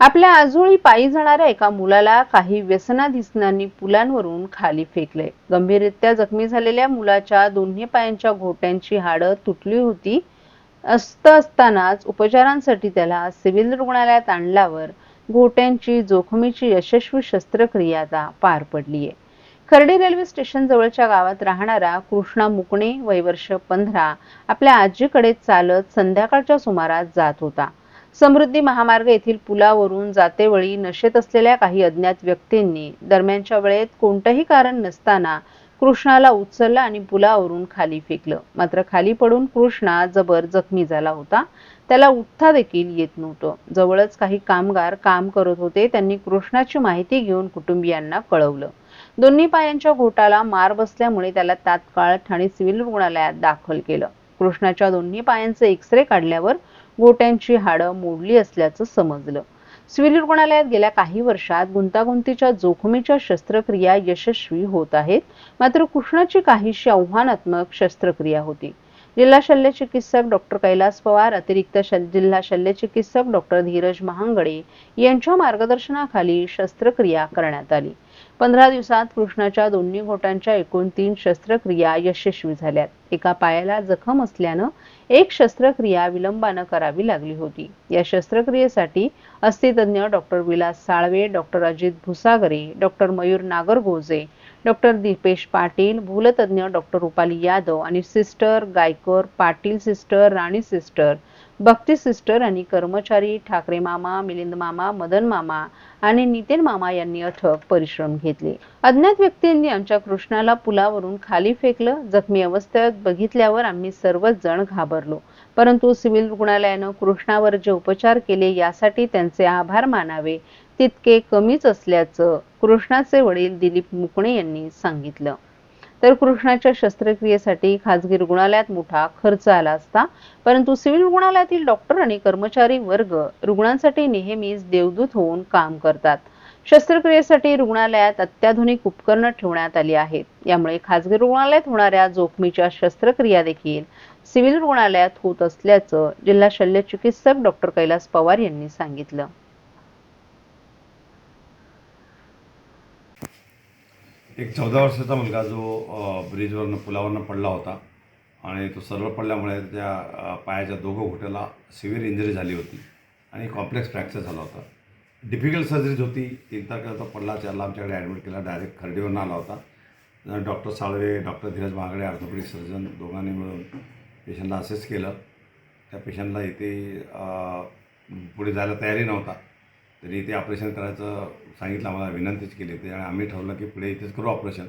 आपल्या आजोळी पायी जाणाऱ्या एका मुलाला काही व्यसनाधिसनांनी पुलांवरून खाली फेकले. गंभीररित्या जखमी झालेल्या मुलाच्या दोन्ही पायांच्या घोट्यांची हाडं तुटली होती. असत असतानाच उपचारांसाठी त्याला सिव्हिल रुग्णालयात आणल्यावर घोट्यांची जोखमीची यशस्वी शस्त्रक्रिया आता पार पडली आहे खर्डी रेल्वे स्टेशन जवळच्या गावात राहणारा कृष्णा मुकणे वय वर्ष पंधरा आपल्या आजीकडे चालत संध्याकाळच्या सुमारास जात होता. समृद्धी महामार्ग येथील पुलावरून जातेवेळी नशेत असलेल्या काही अज्ञात व्यक्तींनी दरम्यानच्या वेळेत कोणतंही कारण नसताना कृष्णाला उचललं आणि पुलावरून खाली फेकलं. मात्र खाली पडून कृष्णा जबर जखमी झाला होता. त्याला उठता देखील येत नव्हतं. जवळच काही कामगार काम करत होते. त्यांनी कृष्णाची माहिती घेऊन कुटुंबियांना कळवलं. दोन्ही पायांच्या घोटाला मार बसल्यामुळे त्याला तात्काळ ठाणे सिव्हिल रुग्णालयात दाखल केलं. कृष्णाच्या दोन्ही पायांचे एक्सरे काढल्यावर गोट्यांची हाडं मोडली असल्याचं समजलं. सिव्हिल रुग्णालयात गेल्या काही वर्षात गुंतागुंतीच्या जोखमीच्या शस्त्रक्रिया यशस्वी होत आहेत मात्र कृष्णाची काहीशी आव्हानात्मक शस्त्रक्रिया होती. जिल्हा शल्य चिकित्सक डॉक्टर कैलास पवार अतिरिक्त जिल्हा शल्य चिकित्सक डॉक्टर धीरज महांगडे यांच्या मार्गदर्शनाखाली शस्त्रक्रिया करण्यात आली. पंधरा दिवसात कृष्णाच्या दोन्ही घोटांच्या एकूण तीन शस्त्रक्रिया यशस्वी झाल्यात. एका पायाला जखम असल्यानं एक शस्त्रक्रिया विलंबानं करावी लागली होती. या शस्त्रक्रियेसाठी अस्थितज्ञ doctor Vilas Salve doctor Ajit Bhusagare doctor Mayur Nagargoje doctor Dipesh Patil भूलतज्ञ doctor Rupali Yadav आणि sister Gaykar Patil sister Rani sister Bhakti sister आणि कर्मचारी ठाकरे मामा मिलिंद मामा मदन मामा आणि नितेन मामा यांनी अथक परिश्रम घेतले. अज्ञात व्यक्तींनी आमच्या कृष्णाला पुलावरून खाली फेकलं. जखमी अवस्थेत बघितल्यावर आम्ही सर्वच जण घाबरलो. परंतु सिव्हिल रुग्णालयानं कृष्णावर जे उपचार केले यासाठी त्यांचे आभार मानावे तितके कमीच असल्याचं कृष्णाचे वडील दिलीप मुकणे यांनी सांगितलं. तर कृष्णाच्या शस्त्रक्रियेसाठी खाजगी रुग्णालयात मोठा खर्च आला असता परंतु सिव्हिल रुग्णालयातील डॉक्टर आणि कर्मचारी वर्ग रुग्णांसाठी नेहमीच देवदूत होऊन काम करतात. शस्त्रक्रियेसाठी रुग्णालयात अत्याधुनिक उपकरणं ठेवण्यात आली आहेत. यामुळे खाजगी रुग्णालयात होणाऱ्या जोखमीच्या शस्त्रक्रिया देखील सिव्हिल रुग्णालयात होत असल्याचं जिल्हा शल्यचिकित्सक डॉक्टर कैलास पवार यांनी सांगितलं. एक चौदा वर्षाचा मुलगा जो ब्रिजवरनं पुलावरनं पडला होता आणि तो सरळ पडल्यामुळे त्या पायाच्या दोघं घोट्याला सिव्हिअर इंजरी झाली होती आणि कॉम्प्लेक्स फ्रॅक्चर झाला होता. डिफिकल्ट सर्जरीज होती. तीन तारखेला तो पडला. त्याला आमच्याकडे ॲडमिट केला. डायरेक्ट खर्डीवरून आला होता. डॉक्टर साळवे डॉक्टर धीरज महागडे ऑर्थोपेडिक सर्जन दोघांनी मिळून पेशंटला असेस केलं. त्या पेशंटला इथे पुढे जायला तयारी नव्हता. तरी इथे ऑपरेशन करायचं सांगितलं आम्हाला विनंतीच केली होती. आणि आम्ही ठरवलं की पुढे इथेच करू ऑपरेशन.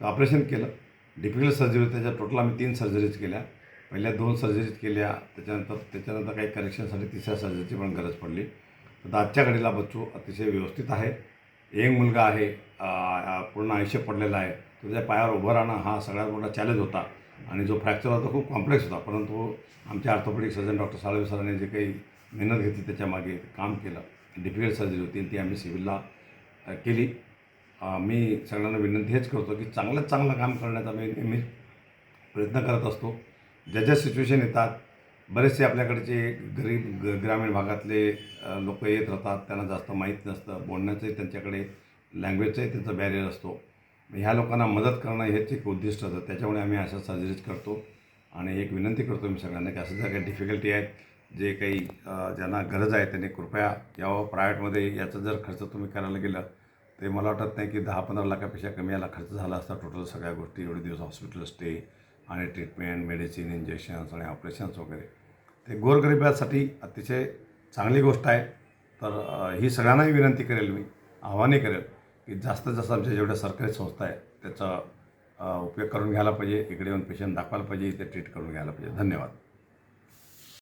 तर ऑपरेशन केलं. डिफिकल्ट सर्जरी होती. त्याच्या टोटल आम्ही तीन सर्जरीज केल्या. पहिल्या दोन सर्जरीज केल्या. त्याच्यानंतर त्याच्यानंतर काही करेक्शनसाठी तिसऱ्या सर्जरीची पण गरज पडली. तर आजच्या घडीला बच्चू अतिशय व्यवस्थित आहे. यंग मुलगा आहे. पूर्ण आयुष्य पडलेला आहे. तो त्याच्या पायावर उभं राहणं हा सगळ्यात मोठा चॅलेंज होता. आणि जो फ्रॅक्चर होता खूप कॉम्प्लेक्स होता. परंतु आमच्या ऑर्थोपेडिक सर्जन डॉक्टर साळवे सरांनी जे काही मेहनत घेतली त्याच्यामागे काम केलं. डिफिकल्ट सर्जरी होती आणि ती आम्ही सिव्हिलला केली. मी सगळ्यांना विनंती हेच करतो की चांगल्यात चांगलं काम करण्याचा मी नेहमी प्रयत्न करत असतो. ज्या ज्या सिच्युएशन येतात बरेचसे आपल्याकडचे गरीब ग ग्रामीण भागातले लोक येत राहतात त्यांना जास्त माहीत नसतं बोलण्याचंही त्यांच्याकडे लँग्वेजचाही त्यांचा बॅरियर असतो. ह्या लोकांना मदत करणं हेच एक उद्दिष्ट होतं त्याच्यामुळे आम्ही अशा सर्जरीज करतो. आणि एक विनंती करतो मी सगळ्यांना की असं ज्या काही डिफिकल्टी आहेत जे काही ज्यांना गरज आहे त्यांनी कृपया यावं. प्रायव्हेटमध्ये याचा जर खर्च तुम्ही करायला गेलं ते मला वाटत नाही की दहा पंधरा लाखापेक्षा कमी याला खर्च झाला असता टोटल सगळ्या गोष्टी. एवढे दिवस हॉस्पिटल स्टे आणि ट्रीटमेंट मेडिसिन इंजेक्शन्स आणि ऑपरेशन्स वगैरे. ते गोरगरिबासाठी अतिशय चांगली गोष्ट आहे. तर ही सगळ्यांनाही विनंती करेल मी आव्हाने करेल की जास्तीत जास्त आमच्या जेवढ्या सरकारी संस्था आहेत त्याचा उपयोग करून घ्यायला पाहिजे. इकडे येऊन पेशंट दाखवायला पाहिजे इथे ट्रीट करून घ्यायला पाहिजे. धन्यवाद.